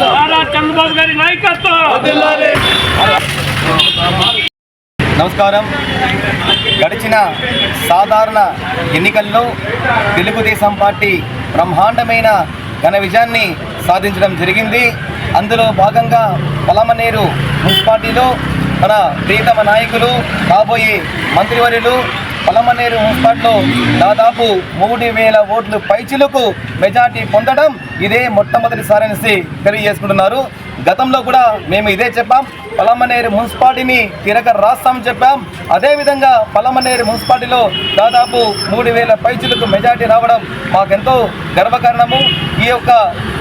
నారా చంద్రబాబు గారి నాయకత్వం. నమస్కారం. గడిచిన సాధారణ ఎన్నికల్లో తెలుగుదేశం పార్టీ బ్రహ్మాండమైన ఘన విజయాన్ని సాధించడం జరిగింది. అందులో భాగంగా పలమనేరు మున్సిపాలిటీలో మన ప్రీతమ నాయకులు కాబోయే మంత్రివర్యులు పలమనేరు మున్సిపాలిటీలో దాదాపు మూడు వేల ఓట్లు పైచిలకు మెజార్టీ పొందడం ఇదే మొట్టమొదటిసారి అనేసి తెలియజేసుకుంటున్నారు. గతంలో కూడా మేము ఇదే చెప్పాం. పలమనేరు మున్సిపాలిటీని తిరగ రాస్తాం చెప్పాం. అదేవిధంగా పలమనేరు మున్సిపాలిటీలో దాదాపు మూడు వేల పైచులకు మెజార్టీ రావడం మాకెంతో గర్వకారణము. ఈ యొక్క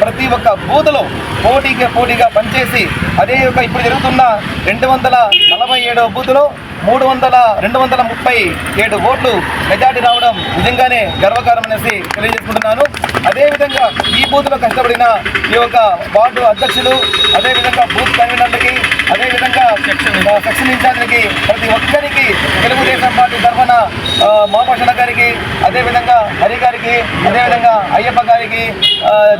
ప్రతి ఒక్క బూతులో పోటీగా పోటీగా పనిచేసి అదే యొక్క ఇప్పుడు జరుగుతున్న రెండు వందల నలభై ఏడవ బూతులో మూడు వందల రెండు వందల ముప్పై ఏడు ఓట్లు మెజార్టీ రావడం నిజంగానే గర్వకారం అనేసి తెలియజేసుకుంటున్నాను. అదేవిధంగా ఈ బూత్లో కష్టపడిన ఈ యొక్క వార్డు అధ్యక్షులు అదేవిధంగా బూత్ కన్వీనర్లకి అదేవిధంగా సెక్షన్ ఇన్ఛార్జ్లకి ప్రతి ఒక్కరికి తెలుగుదేశం పార్టీ తరఫున ఆ, గారికి అదేవిధంగా హరి గారికి అదేవిధంగా అయ్యప్ప గారికి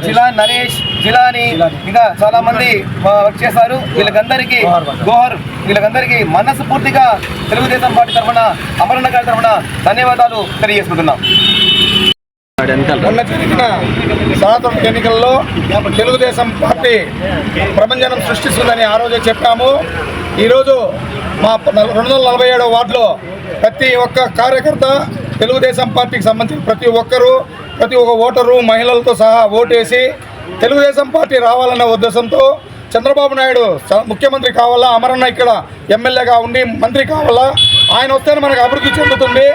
జిలా నరేష్ జిలాని ఇంకా చాలా మంది వర్క్ చేశారు. వీళ్ళకందరికీ గోహర్ వీళ్ళకందరికీ మనసు పూర్తిగా తెలుగుదేశం పార్టీ తరఫున అమరణ గారి తరఫున ధన్యవాదాలు తెలియజేసుకుంటున్నాం. మొన్న జరిగిన సాధారణ ఎన్నికల్లో తెలుగుదేశం పార్టీ ప్రభంజనం సృష్టిస్తుందని ఆ రోజే చెప్పాము. ఈరోజు మా రెండు వందల నలభై ఏడవ వార్డులో ప్రతి ఒక్క కార్యకర్త తెలుగుదేశం పార్టీకి సంబంధించిన ప్రతి ఒక్కరూ ప్రతి ఒక్క ఓటరు మహిళలతో సహా ఓటేసి తెలుగుదేశం పార్టీ రావాలన్న ఉద్దేశంతో చంద్రబాబు నాయుడు స- ముఖ్యమంత్రి కావాలా అమరన్న ఇక్కడ ఎమ్మెల్యేగా ఉండి మంత్రి కావాలా? ఆయన వస్తేనే మనకు అభివృద్ధి చెందుతుంది.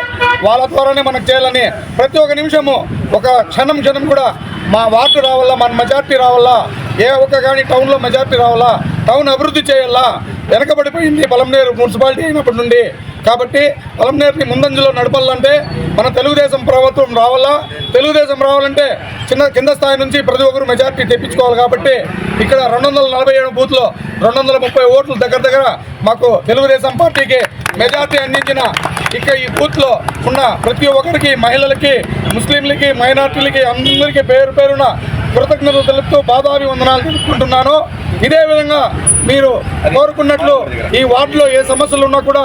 వాళ్ళ ద్వారానే మనకు చేయాలని ప్రతి ఒక్క నిమిషము ఒక క్షణం క్షణం కూడా మా వార్డు రావాలా మన మెజార్టీ రావాలా? ఏ ఒక్క కానీ టౌన్లో మెజార్టీ రావాలా? టౌన్ అభివృద్ధి చేయాలా? వెనకబడిపోయింది పొలంనేరు మున్సిపాలిటీ అయినప్పటి నుండి. కాబట్టి పొలంనేరుని ముందంజలో నడపాలంటే మన తెలుగుదేశం ప్రభుత్వం రావాలా? తెలుగుదేశం రావాలంటే చిన్న కింద స్థాయి నుంచి ప్రతి ఒక్కరు మెజార్టీ తెప్పించుకోవాలి కాబట్టి ఇక్కడ రెండు వందల నలభై ఏడు బూత్లో రెండు వందల ముప్పై ఓట్లు దగ్గర దగ్గర మాకు తెలుగుదేశం పార్టీకి మెజార్టీ అందించిన ఇక ఈ బూత్లో ఉన్న ప్రతి ఒక్కరికి మహిళలకి ముస్లింలకి మైనార్టీలకి అందరికీ పేరు పేరున కృతజ్ఞతలు తెలుపుతూ బాధాభివందనాలు తెలుపుకుంటున్నాను. ఇదే విధంగా మీరు కోరుకున్నట్లు ఈ వార్డులో ఏ సమస్యలు ఉన్నా కూడా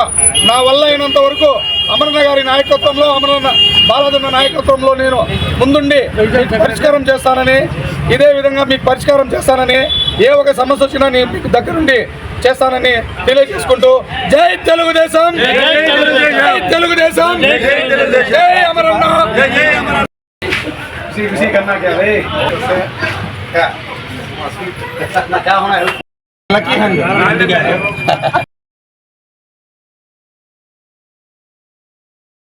నా వల్ల అయినంత వరకు అమరన్న గారి నాయకత్వంలో అమరన్న బాలదన్న నాయకత్వంలో నేను ముందుండి పరిష్కారం చేస్తానని ఇదే విధంగా మీకు పరిష్కారం చేస్తానని ఏ ఒక సమస్య వచ్చినా నేను మీకు దగ్గరుండి చేస్తానని తెలియజేసుకుంటూ జై తెలుగుదేశం! జై తెలుగుదేశం! జై అమరన్న!